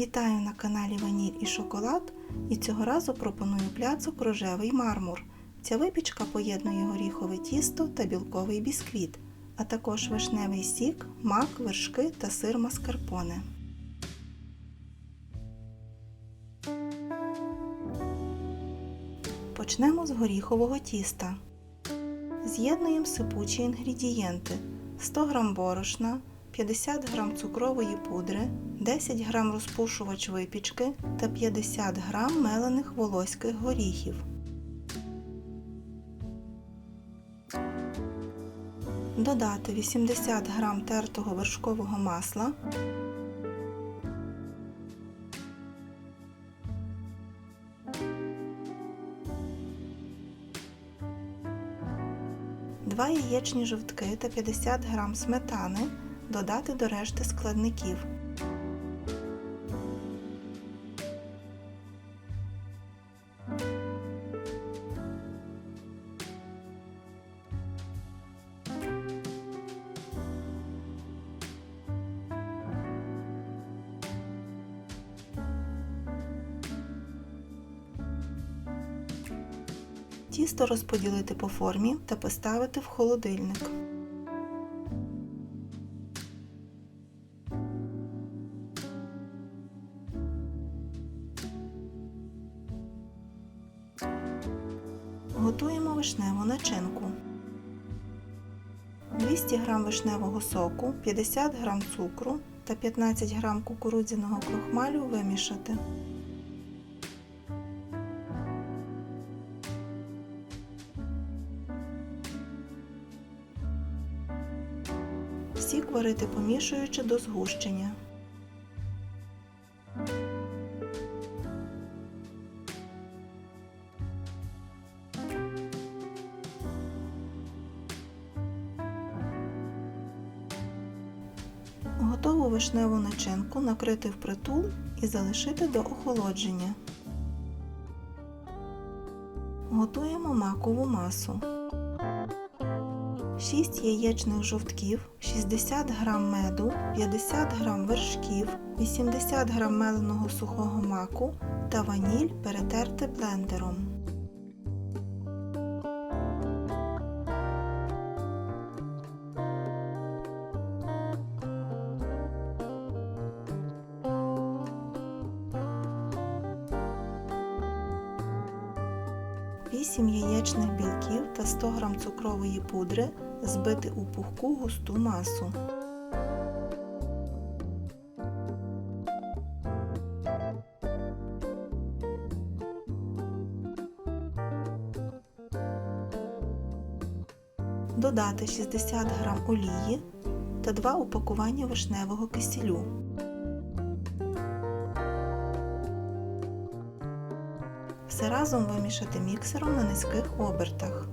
Вітаю на каналі Ваніль і Шоколад і цього разу пропоную пляцок рожевий мармур. Ця випічка поєднує горіхове тісто та білковий бісквіт, а також вишневий сік, мак, вершки та сир маскарпоне. Почнемо з горіхового тіста. З'єднуємо сипучі інгредієнти 100 г борошна, 50 г цукрової пудри, 10 г розпушувач випічки та 50 г мелених волоських горіхів. Додати 80 г тертого вершкового масла, Два яєчні жовтки та 50 г сметани додати до решти складників. Тісто розподілити по формі та поставити в холодильник. Готуємо вишневу начинку. 200 г вишневого соку, 50 г цукру та 15 г кукурудзяного крохмалю вимішати. Сік варити помішуючи до згущення. Готову вишневу начинку накрити впритул і залишити до охолодження. Готуємо макову масу. 6 яєчних жовтків, 60 г меду, 50 г вершків, 80 г меленого сухого маку та ваніль перетерти блендером. Вісім яєчних білків та 100 г цукрової пудри збити у пухку густу масу. Додати 60 г олії та 2 упакування вишневого кисілю. Все разом вимішати міксером на низьких обертах.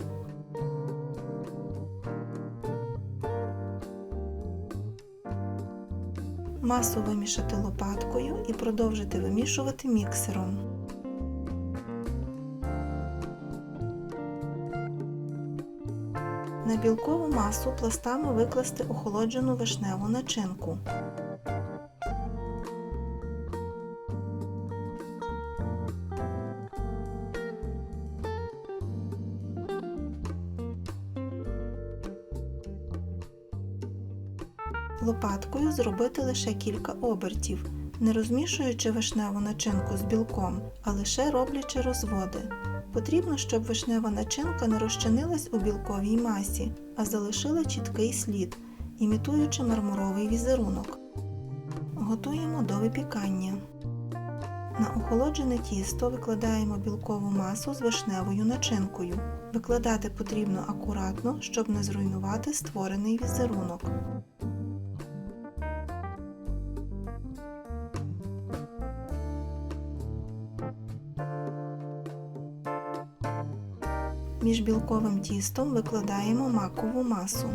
Масу вимішати лопаткою і продовжити вимішувати міксером. На білкову масу пластами викласти охолоджену вишневу начинку. Лопаткою зробити лише кілька обертів, не розмішуючи вишневу начинку з білком, а лише роблячи розводи. Потрібно, щоб вишнева начинка не розчинилась у білковій масі, а залишила чіткий слід, імітуючи мармуровий візерунок. Готуємо до випікання. На охолоджене тісто викладаємо білкову масу з вишневою начинкою. Викладати потрібно акуратно, щоб не зруйнувати створений візерунок. Між білковим тістом викладаємо макову масу.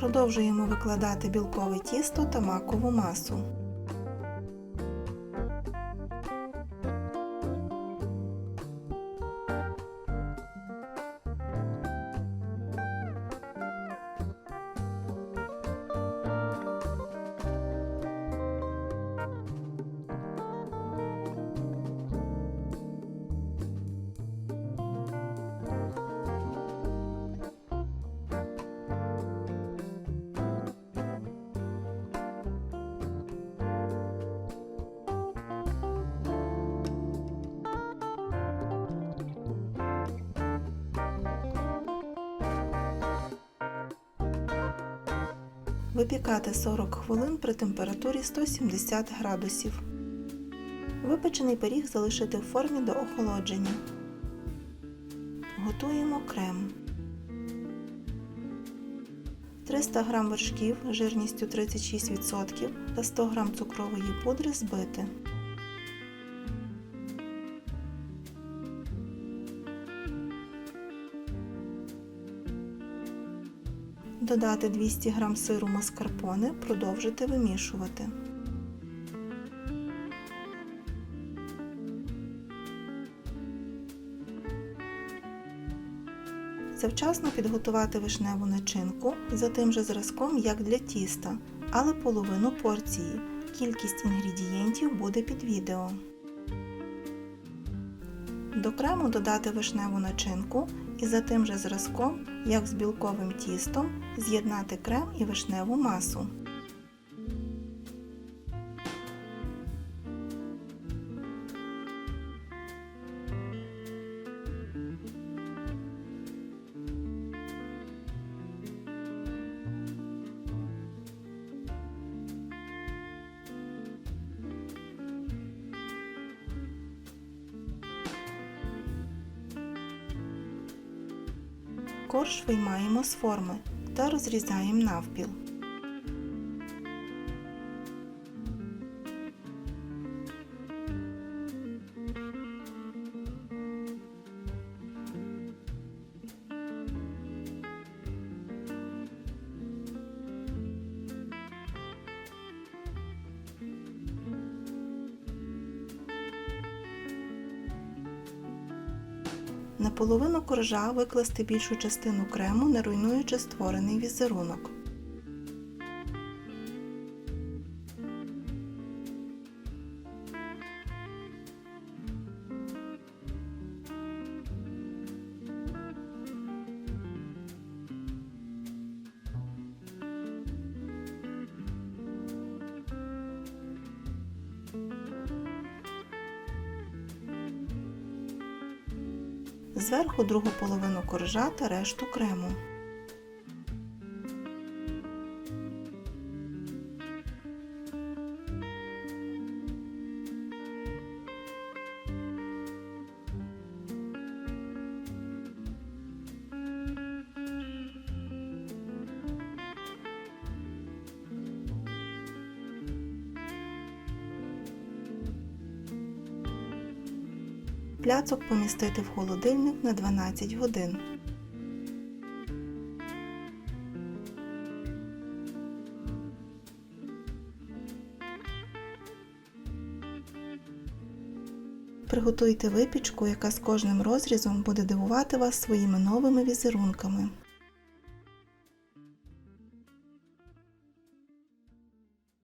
Продовжуємо викладати білкове тісто та макову масу. Випікати 40 хвилин при температурі 170 градусів. Випечений пиріг залишити в формі до охолодження. Готуємо крем. 300 г вершків жирністю 36% та 100 г цукрової пудри збити. Додати 200 г сиру маскарпоне, продовжити вимішувати. Завчасно підготувати вишневу начинку за тим же зразком, як для тіста, але половину порції. Кількість інгредієнтів буде під відео. До крему додати вишневу начинку і за тим же зразком, як з білковим тістом, з'єднати крем і вишневу масу. Корж виймаємо з форми та розрізаємо навпіл. На половину коржа викласти більшу частину крему, не руйнуючи створений візерунок. Зверху другу половину коржа та решту крему. Пляцок помістити в холодильник на 12 годин. Приготуйте випічку, яка з кожним розрізом буде дивувати вас своїми новими візерунками.